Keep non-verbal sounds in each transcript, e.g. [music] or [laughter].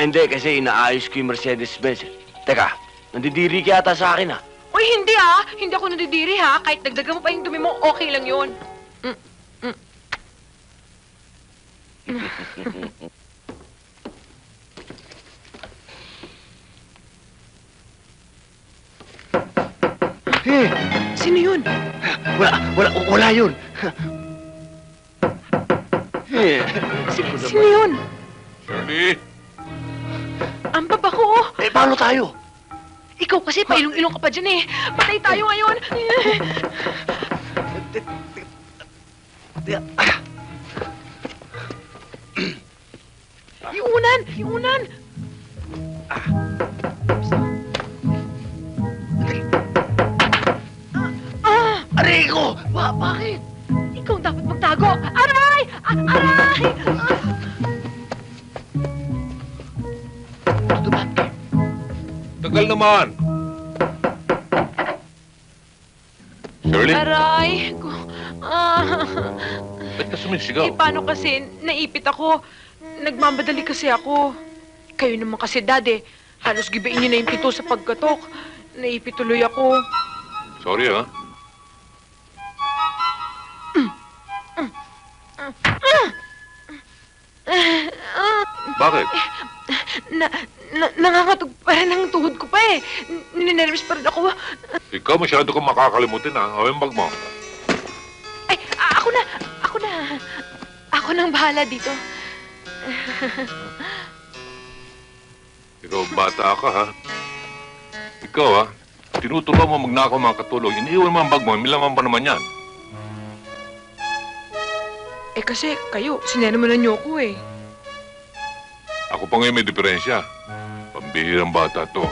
Eh, hindi, kasi inaayos ko yung Mercedes-Benz. Teka, nandidiri ka yata sa akin, ah. Uy, hindi ah. Hindi ako nadidiri ha. Kahit dagdagan mo pa yung dumi mo, okay lang yun. Mm, mm. Eh, Sino yun? wala, wala, wala yun. Eh, Sino yun? Shirley! Paano tayo? Ikaw kasi, pailong-ilong ka pa dyan eh. Patay tayo ngayon. yung unan! Yung unan! Ah! Aray ko! Ba, bakit? Ikaw dapat magtago! Aray! Ah, aray! Ah! Tagal naman! Shirley, Aray! Ko, ah, ba't ka sumisigaw? eh, paano kasi? Naipit ako. Nagmamadali kasi ako. Kayo naman kasi, dade. Halos gibain niyo na yung pito sa pagkatok. Naipit tuloy ako. Sorry, ha? Bakit? Na, na, nangangatog pa rin ang tuhod ko pa eh. Ninervous pa rin ako. Ikaw masyado kang makakalimutin, ha? O yung bag mo. Ay, ako na! Ako na! Ako nang bahala dito. Ikaw, bata ka, ha? Ikaw, ha? Tinuturuan mo magnakaw mga katulog. Iniiwan mo ang bag mo. Milaman pa naman yan. Eh kasi, kayo, sinermonan niyo ako eh. Ako pa ngayon may diferensya. Pambihirang bata to.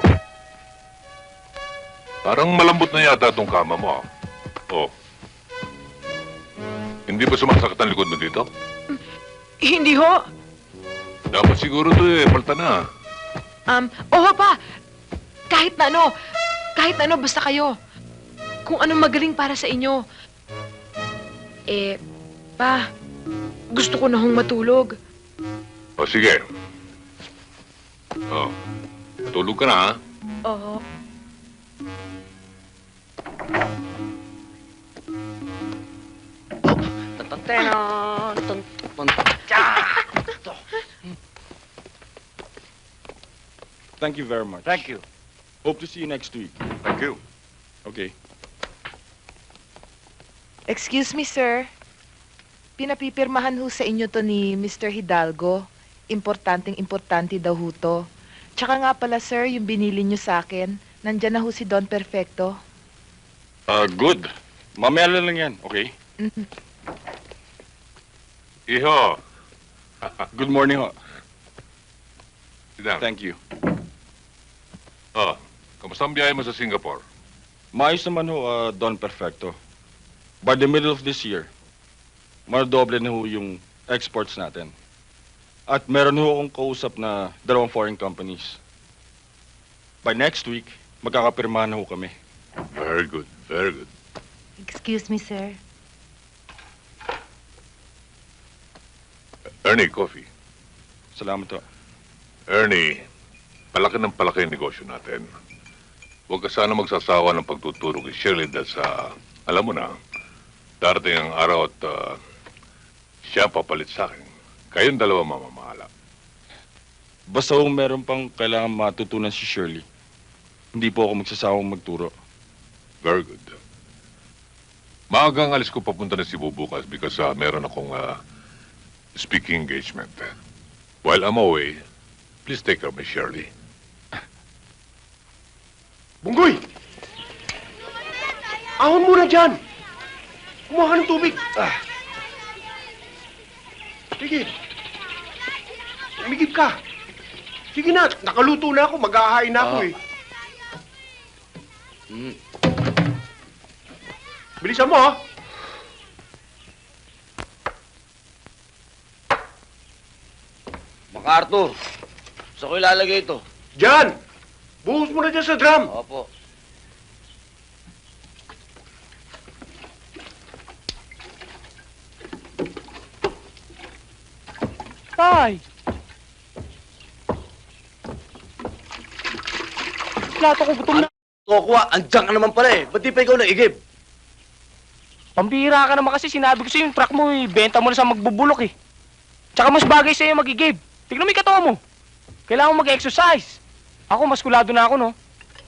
Parang malambot na yata tong kama mo, ah. Oh. Hindi ba sumasakit ang likod mo dito? [laughs] Hindi ho. Dapat siguro to eh, palta na. Um, oho pa! Kahit na ano, kahit na ano, basta kayo. Kung ano magaling para sa inyo. Eh, pa, gusto ko na hong matulog. O sige. Tulog ka na, ha? Oo. Tantenon, tan, tan, tsa! Thank you very much. Thank you. Hope to see you next week. Thank you. Okay. Excuse me, sir. Pinapipirmahan ho sa inyo to ni Mr. Hidalgo. Importanteng importante daw ho to. Tsaka nga pala, sir, yung binili nyo sa akin, nandyan na ho si Don Perfecto. Uh, good. Mamaya na lang yan, okay? Iho. [laughs] Good morning ho. Sit down. Thank you. Oh, kamusta ang biyahe mo sa Singapore? Maayos naman ho, uh, Don Perfecto. By the middle of this year, madoble na ho yung exports natin. At meron ho akong kausap na dalawang foreign companies. By next week, magkakapirmahan na ho kami. Very good, very good. Excuse me, sir. Ernie, coffee. Salamat ho. Ernie, palaki ng palaki ang negosyo natin. Huwag ka sana magsasawa ng pagtuturo kay Shirley dahil sa, alam mo na, darating ang araw at ah, siya papalit sa akin. Kayong dalawa mamamahala. Basta ho meron pang kailangan matutunan si Shirley. Hindi po ako magsasawang magturo. Very good. Maagang alis ko papunta na Cebu bukas because ah, meron akong ah, speaking engagement. While I'm away, please take care of my Shirley. [laughs] Bunggoy! Ahon muna dyan! Kumuha ka ng tubig. Ah. Sige. Umigib ka. Sige na, nakaluto na ako. Mag-aahain na ako Ah. eh. Bilisan mo, ha? MacArthur, saan ko ilalagay ito? Diyan! Buhos mo na dyan sa drum. Opo. Tay! plato ko, gutom na. Tokwa, andyan ka naman pala eh. Ba't di pa ikaw naigib? Pambira ka naman kasi sinabi ko sa'yo yung truck mo, ibenta mo na sa magbubulok eh. Tsaka mas bagay sa'yo magigib. Tignan mo yung katawan mo. Kailangan mo mag-exercise. Ako, maskulado na ako, no?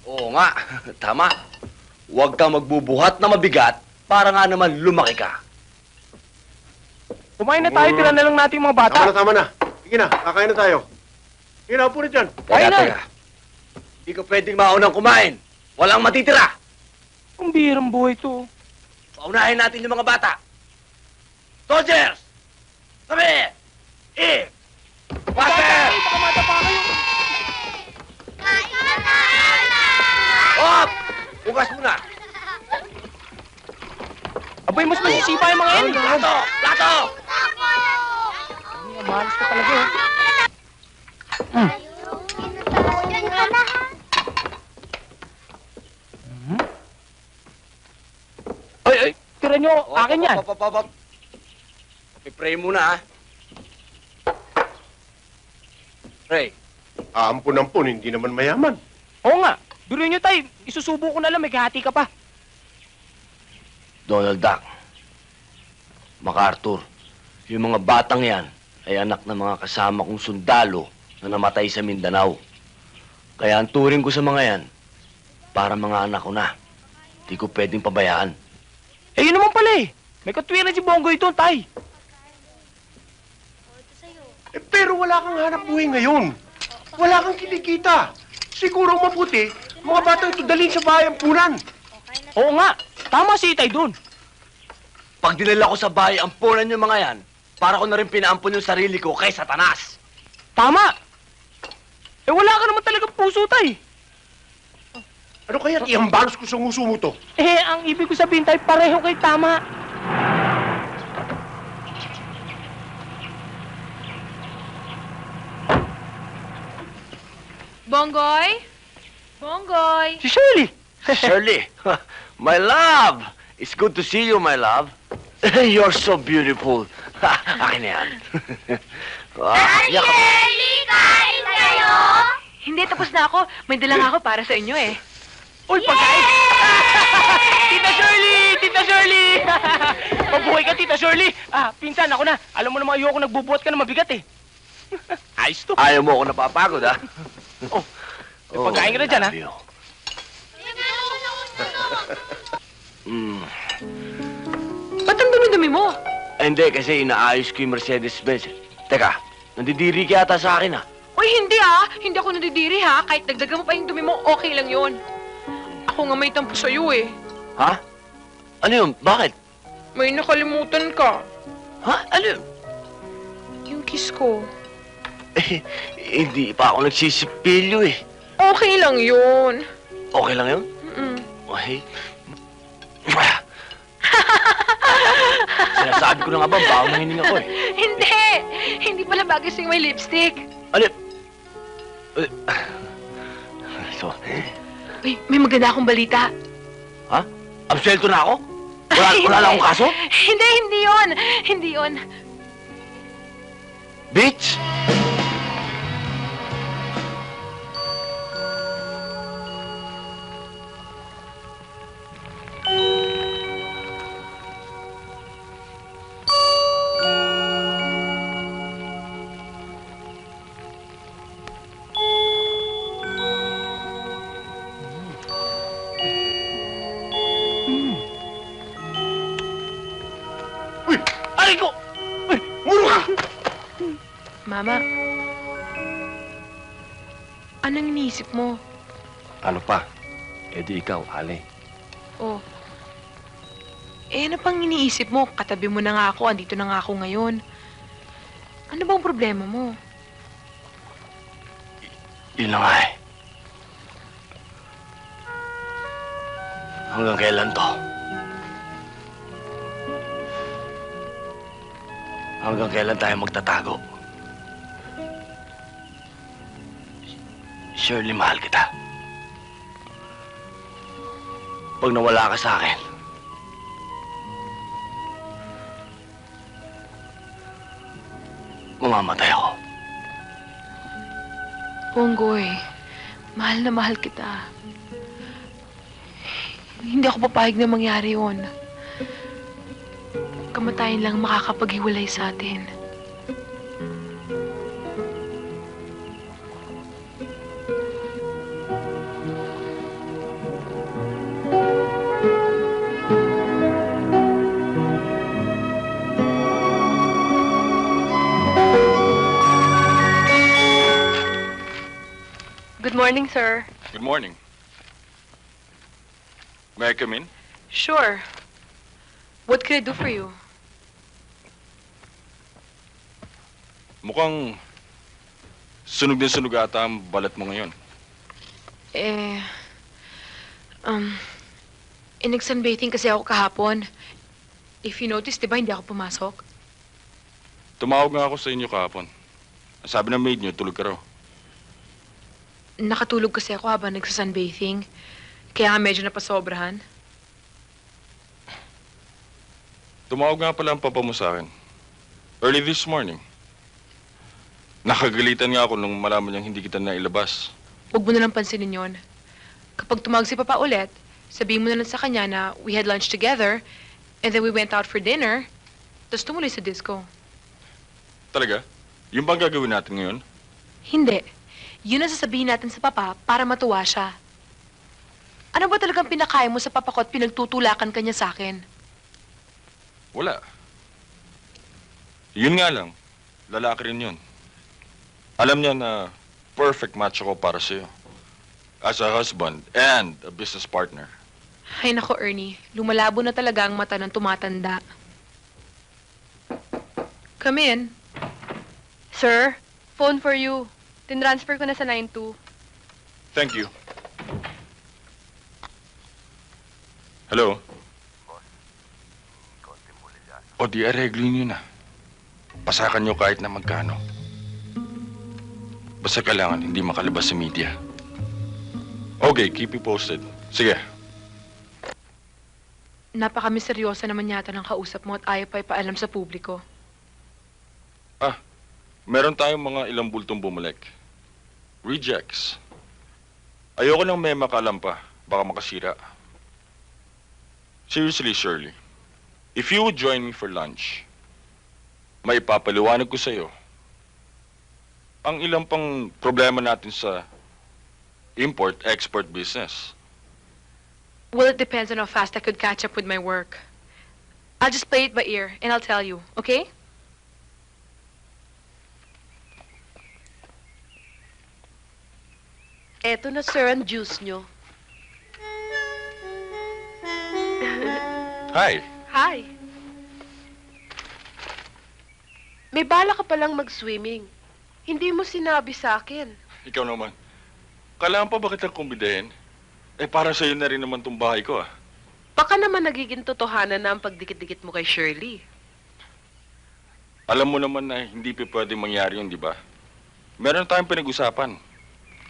Oo nga, [laughs] tama. Huwag kang magbubuhat na mabigat para nga naman lumaki ka. Kumain na tayo, tira na lang natin yung mga bata. Tama na, tama na. Sige na, kakain na tayo. Sige na, upo na dyan. Teka, Ayun na. teka. Hindi ka pwedeng maunang kumain. Walang matitira. Ang birang buhay to. Paunahin natin yung mga bata. Soldiers! Tabi! Eh! Water! Baka matapa kayo. Hop! Bukas muna. Abay, mas masisipa yung mga yan. Plato! Plato! Malas ka talaga eh. Ay, ay, tira nyo, akin yan. Hop, hop, hop, hop. I-pray muna, ha? Pray. Aampun-ampun, hindi naman mayaman. Oo nga, biro nyo tay, isusubo ko na lang, may kahati ka pa. Donald Duck, MacArthur, yung mga batang yan ay anak ng mga kasama kong sundalo na namatay sa Mindanao. Kaya ang turing ko sa mga yan, para mga anak ko na. Di ko pwedeng pabayaan. Eh, yun naman pala eh. May katwiran si Bongo ito, tay. Eh, pero wala kang hanap buhay ngayon. Wala kang kinikita. Siguro ang mabuti, mga batang ito dalhin sa bahay ampunan. Oo nga, tama si Itay dun. Pag dinala ko sa bahay ang punan yung mga yan, para ko na rin pinaampon yung sarili ko kay Satanas. Tama. Eh, wala ka naman talagang puso, tay. Ano kaya iambalos ko sa nguso mo to? Eh, ang ibig ko sabihin, tay, pareho kay tama. Bonggoy? Bonggoy? Si Shirley. Shirley, [laughs] my love! It's good to see you, my love. [laughs] You're so beautiful. [laughs] Akin na yan. Ah, yak ka pa. Hindi, tapos na ako. May dala nga ako para sa inyo eh. Uy, pagkain! [laughs] Tita Shirley! Tita Shirley! [laughs] Mabuhay ka, Tita Shirley! Ah, pinsan, ako na. Alam mo naman, ayoko nagbubuhat ka na mabigat eh. Ayos to. Ayaw mo ako napapagod, ha? Oh, may pagkain ka na dyan, ha? Love you. Mm. Ba't ang dumi-dumi mo? Eh, Hindi, kasi inaayos ko yung Mercedes-Benz. Teka, nandidiri ka yata sa akin, ha? Uy, hindi ah. Hindi ako nadidiri ha. Kahit dagdagan mo pa yung dumi mo, okay lang yon. Ako nga may tampo sa'yo eh. Ha? Ano yun? Bakit? May nakalimutan ka. Ha? Ano yun? Yung kiss ko. Eh, [laughs] hindi pa ako nagsisipilyo, eh. Okay lang yun. Okay lang yun? Mm-mm. Okay. Sinasabi ko na nga ba, baka mahining ako, eh. Hindi! Hindi pala bagay sa'yo may lipstick. Ano yun? Eh, Ito. Uy, may maganda akong balita. Ha? Absuelto na ako? Wala, wala na akong kaso? Hindi, hindi yon. Hindi yon. Bitch! Mama. Anong iniisip mo? Ano pa? E di ikaw, Ale. Oh. Eh, ano pang iniisip mo? Katabi mo na nga ako, andito na nga ako ngayon. Ano bang problema mo? Yun na nga eh. Hanggang kailan to? Hanggang kailan tayo magtatago? Surely mahal kita. Pag nawala ka sa akin, mamamatay ako. Ponggoy, Mahal na mahal kita. Hindi ako papayag na mangyari yun. Kamatayan lang makakapaghiwalay sa atin. Morning, sir. Good morning. May I come in? Sure. What can I do for you? Mukhang sunog din sunog ata ang balat mo ngayon. Eh, um, inag-sunbathing kasi ako kahapon. If you notice, di ba hindi ako pumasok? Tumawag nga ako sa inyo kahapon. Sabi ng maid niyo, tulog ka raw. Nakatulog kasi ako habang nagsasunbathing. Kaya medyo napasobrahan. Tumawag nga pala ang papa mo sa akin. Early this morning. Nakagalitan nga ako nung malaman niyang hindi kita nailabas. Huwag mo na lang pansinin yon. Kapag tumawag si Papa ulit, sabihin mo na lang sa kanya na we had lunch together, and then we went out for dinner, tapos tumuloy sa disco. Talaga? Yung bang gagawin natin ngayon? Hindi. Yun ang sasabihin natin sa Papa para matuwa siya. Ano ba talagang pinakaya mo sa Papa ko at pinagtutulakan kanya sa akin? Wala. Yun nga lang. Lalaki rin yun. Alam niya na perfect match ako para sa'yo. As a husband and a business partner. Ay nako, Ernie. Lumalabo na talaga ang mata ng tumatanda. Come in. Sir, phone for you. Tinransfer ko na sa 92. Thank you. Hello? O di areglo niyo na. Pasakan niyo kahit na magkano. Basta kailangan hindi makalabas sa media. Okay, keep you posted. Sige. Napaka-misteryosa naman yata ng kausap mo at ayaw pa ipaalam sa publiko. Meron tayong mga ilang bultong bumalik. Rejects. Ayoko nang may makalam pa. Baka makasira. Seriously, Shirley. If you would join me for lunch, may ipapaliwanag ko sa'yo ang ilang pang problema natin sa import-export business. Well, it depends on how fast I could catch up with my work. I'll just play it by ear and I'll tell you, okay? Eto na, sir, ang juice nyo. Hi. Hi. May bala ka palang mag-swimming. Hindi mo sinabi sa akin. Ikaw naman. Kailangan pa ba kitang kumbidahin? Eh, para sa'yo na rin naman tong bahay ko, ah. Baka naman nagiging totohanan na ang pagdikit-dikit mo kay Shirley. Alam mo naman na hindi pa pwede mangyari yun, di ba? Meron tayong pinag-usapan.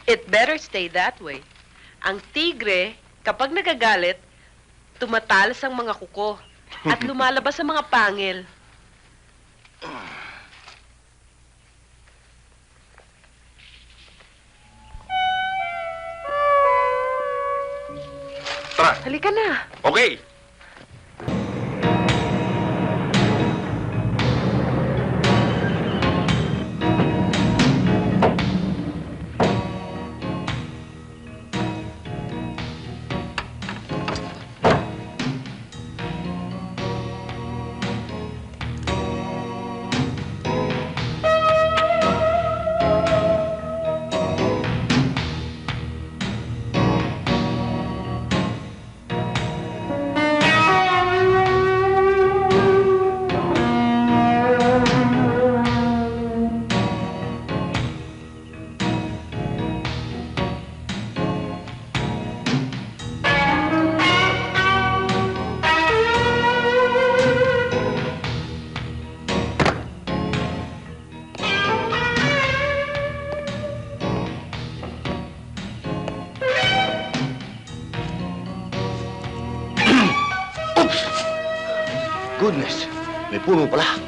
It better stay that way. Ang tigre, kapag nagagalit, tumatalas ang mga kuko at lumalabas ang mga pangil. Tara, Halika na. okay. Goodness, may puno pala.